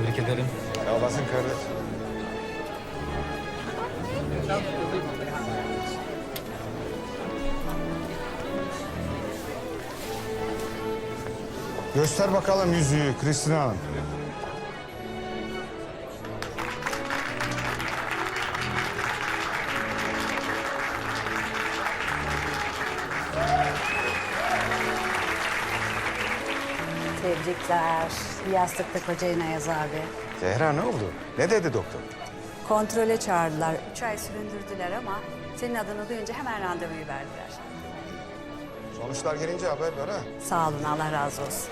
Tebrik ederim. Sağ olasın kardeş. Göster bakalım yüzüğü Kristina Hanım. Tebrikler. Yastıkta kocayına yaz abi. Zehra ne oldu? Ne dedi doktor? Kontrole çağırdılar. Üç ay süründürdüler ama senin adını duyunca hemen randevuyu verdiler. Sonuçlar gelince haber ver ha. Sağ olun Allah razı olsun.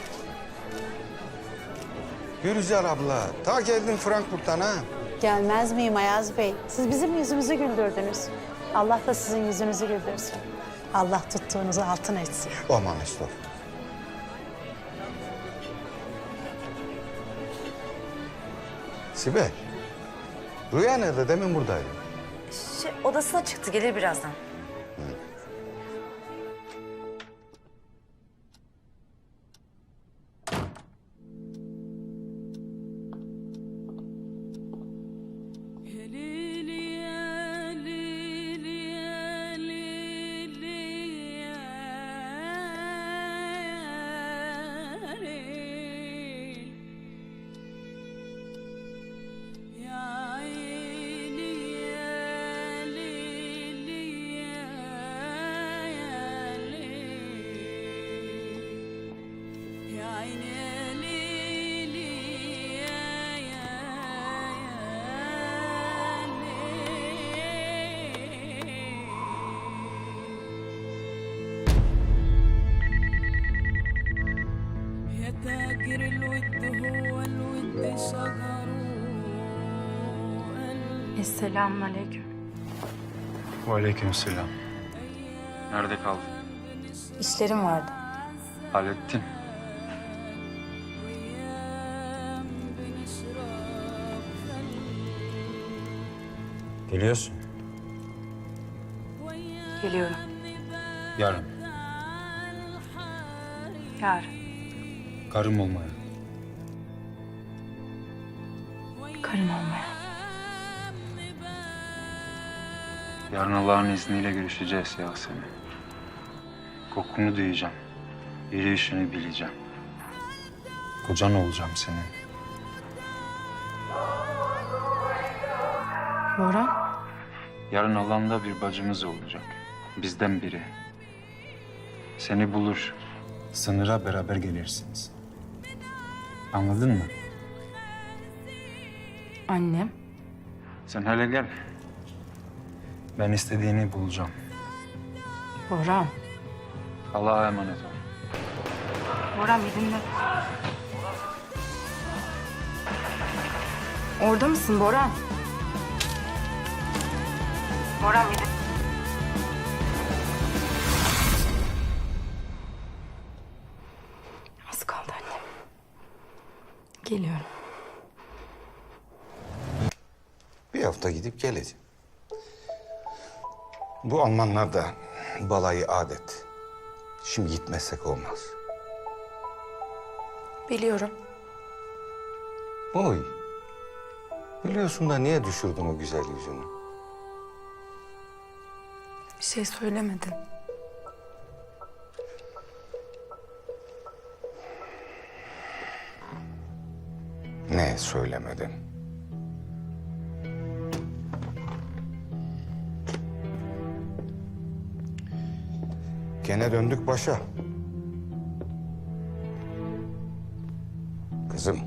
Gülizar abla, ta geldin Frankfurt'tan ha. Gelmez miyim Ayaz Bey? Siz bizim yüzümüzü güldürdünüz. Allah da sizin yüzünüzü güldürsün. Allah tuttuğunuzu altın etsin. Aman estağfurullah. Sibel, Rüya nerede? Demin buradaydı. Şey, odasına çıktı gelir birazdan. Selamünaleyküm. Aleykümselam. Nerede kaldın? İşlerim vardı. Hallettin. Geliyorsun. Geliyorum. Yarın. Yarın. Karım olmaya. Karın olmaya. Yarın Allah'ın izniyle görüşeceğiz Yasemin. Kokunu duyacağım. Yürüyüşünü bileceğim. Kocan olacağım senin. Boran. Yarın alanda bir bacımız olacak. Bizden biri. Seni bulur. Sınıra beraber gelirsiniz. Anladın mı? Annem. Sen hele gel. Ben istediğini bulacağım. Boran. Allah'a emanet ol. Boran bir dinle. Orada mısın Boran? Boran bir dinle. Az kaldı annem. Geliyorum. Bir hafta gidip geleceğim. Bu Almanlarda balayı adet. Şimdi gitmezsek olmaz. Biliyorum. Oy. Biliyorsun da niye düşürdün o güzel yüzünü? Bir şey söylemedin. Ne söylemedin? Gene döndük başa. Kızım,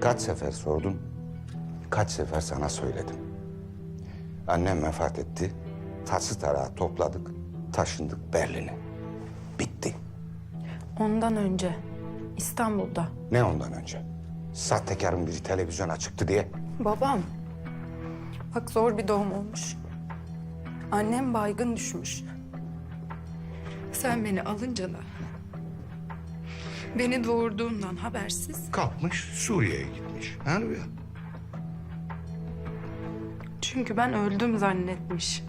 kaç sefer sordum, kaç sefer sana söyledim. Annem vefat etti, tası tarağı topladık, taşındık Berlin'e. Bitti. Ondan önce İstanbul'da Ne ondan önce? Sahtekarın biri televizyona çıktı diye. Babam. Bak zor bir doğum olmuş. Annem baygın düşmüş. Sen beni alınca da... Beni doğurduğundan habersiz. Kalkmış Suriye'ye gitmiş. Ha Rüya? Çünkü ben öldüm zannetmiş.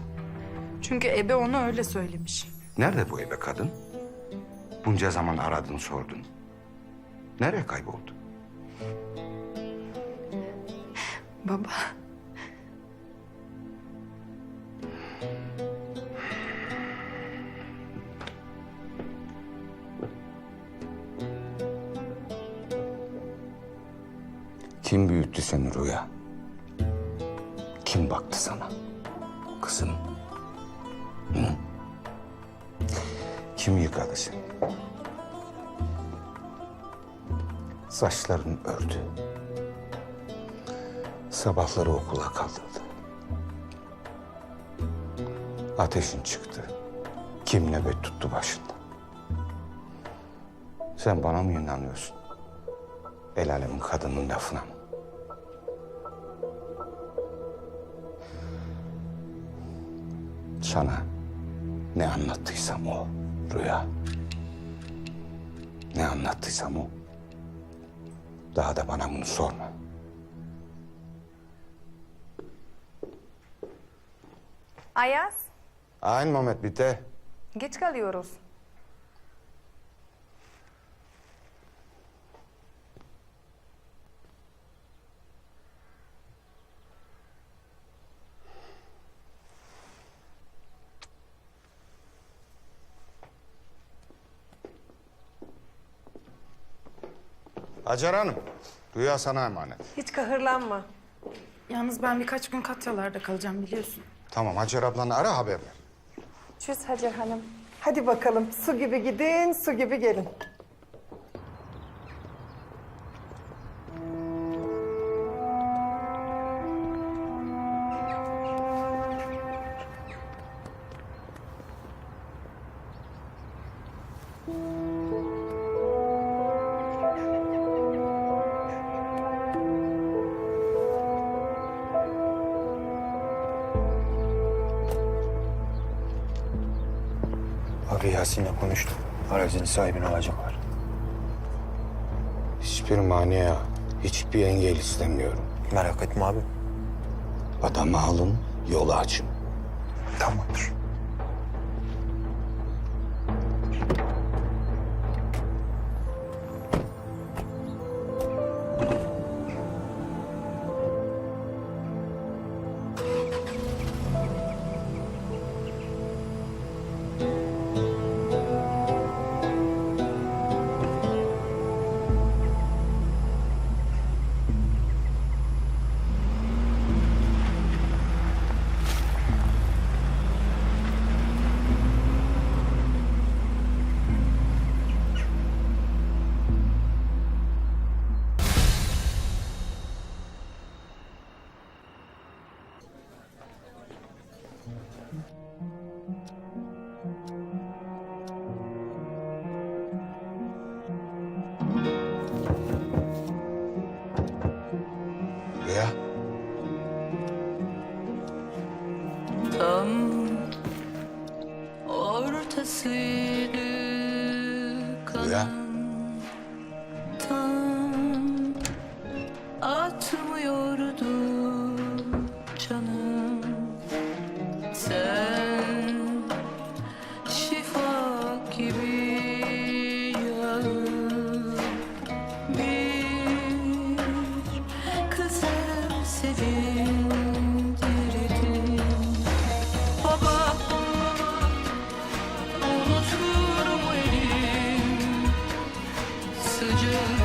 Çünkü ebe ona öyle söylemiş. Nerede bu ebe kadın? Bunca zaman aradın sordun. Nereye kayboldu? Baba. Kim büyüttü seni Rüya? Kim baktı sana? Kızım. Hı? Kim yıkadı seni? Saçlarını ördü. Sabahları okula kaldırdı. Ateşin çıktı. Kim nöbet tuttu başında? Sen bana mı inanıyorsun? El alemin kadının lafına mı? Sana ne anlattıysam o rüya. Ne anlattıysam o. Daha da bana bunu sorma. Ayaz, Aynı Mehmet bitti. geç kalıyoruz. Hacer Hanım, Rüya sana emanet. Hiç kahırlanma. Yalnız ben birkaç gün Katyalar'da kalacağım biliyorsun. Tamam Hacer ablanı ara haber ver. Tschüss Hacer Hanım. Hadi bakalım su gibi gidin, su gibi gelin. Abi Yasin'le konuştum. Aracın sahibini alacaklar. Hiçbir maniye, hiçbir engel istemiyorum. Merak etme abi. Adamı alın, yolu açın. Tamamdır. Tam ortasıydı Rüya. Tam messages